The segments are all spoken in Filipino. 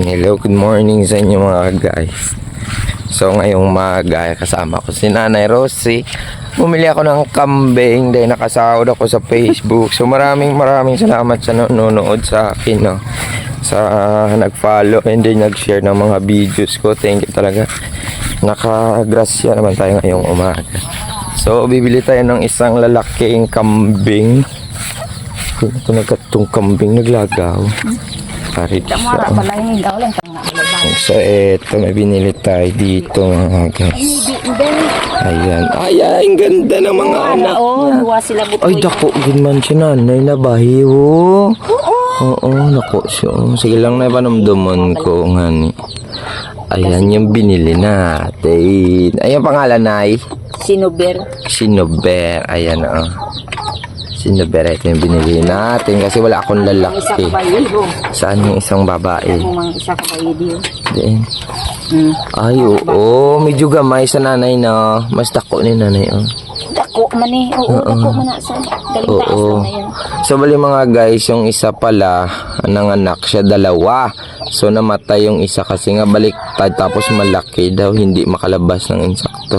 Hello, good morning sa inyo mga guys. So ngayong umaga kasama ko si Nanay Rosie. Bumili ako ng kambing dahil nakasahod ako sa Facebook. So maraming maraming salamat sa nanonood sa akin. No? Sa nag-follow and then nag-share ng mga videos ko. Thank you talaga. Nakagrasya naman tayo ngayong umaga. So bibili tayo ng isang lalaking kambing. Ito nagkatong kambing naglagaw. Parit siya. pala yung daw lang tanga. So, eto, may binili tayo dito mga guys. Ayan. Ay, ay, ang ganda ng mga anak Oo, niya. duwa sila butoy. Ay, dako, ginman si nanay na bahiwo. Oo. Oo, nako siya. Sige lang na ipanamdaman ko, ngani. Ayan yung binili natin. Ayan pangalan, Nay. Sinuber. Sinober. Ayan, oh. Sinober, ito yung binili natin kasi wala akong lalaki. Saan yung isang babae? Isa kabayido. Diyan. Hmm. Ay, oo. Medyo gamay sa nanay na. Mas dako ni nanay, oh. Dako man eh. Oo, dako man na sa galing taas na yan. So, bali mga guys, yung isa pala, nanganak siya dalawa. So, namatay yung isa kasi nga baliktad tapos malaki daw, hindi makalabas ng insakto.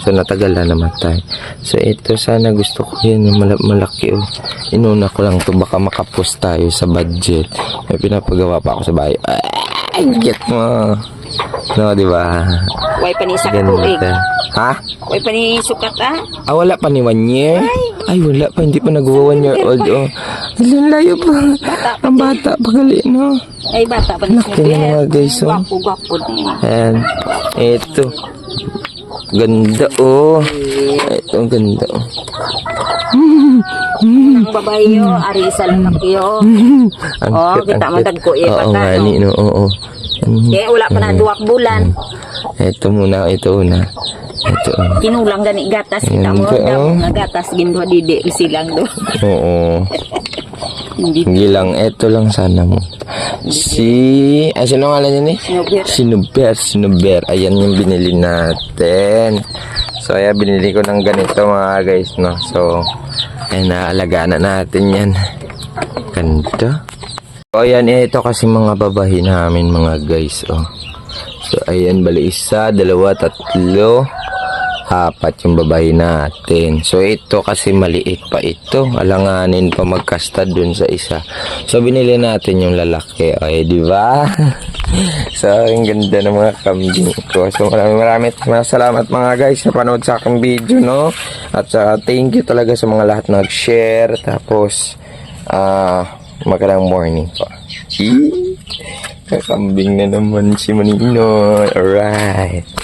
So, natagal na namatay. So, ito sana gusto ko yun, yung mala- malaki. Oh. Inuna ko lang to baka makapos tayo sa budget. May pinapagawa pa ako sa bahay. Ay, get mo. No, di ba? Way pa ni isa ka tuig. Ganda. Ha? Way pa ni sukat ah. Ah, wala pa ni one year? Ay, wala pa. Hindi pa nag-one year old. Oh. Ang layo pa. Ang bata pa gali, no? Ay bata pa Laki na mga guys, oh. Gwapo, gwapo. Ayan. Ito. Ganda, oh. Ito, ang ganda, oh. Ang babae yo, ari isa lalaki yo. Ang Oh, cute, kita ang mo tagko, eh, Oo nga, no? ni, no? Oo. Kaya wala pa na duwak bulan. Ito muna, ito una. Ito, oh. Kinulang gani gatas kita mo oh. nga gatas gindo didi silang do. Oo. Hindi Hindi lang, ito lang sana mo. Si, ay, sino nga niya ni? Sinuber. Sinuber, sinuber. Ayan yung binili natin. So, ayan, binili ko ng ganito mga guys, no? So, ayan, naalagaan na natin yan. Ganda. So, ayan, ito kasi mga babahi namin mga guys, oh. So, ayan, bali isa, dalawa, tatlo, apat yung babae natin. So, ito kasi maliit pa ito. Alanganin pa magkasta dun sa isa. So, binili natin yung lalaki. Okay, di ba? so, ang ganda ng mga kambing ko. So, maraming maraming maraming salamat mga guys sa panood sa aking video, no? At sa thank you talaga sa mga lahat na nag-share. Tapos, ah, magandang morning po. Kakambing na naman si Manino. Alright.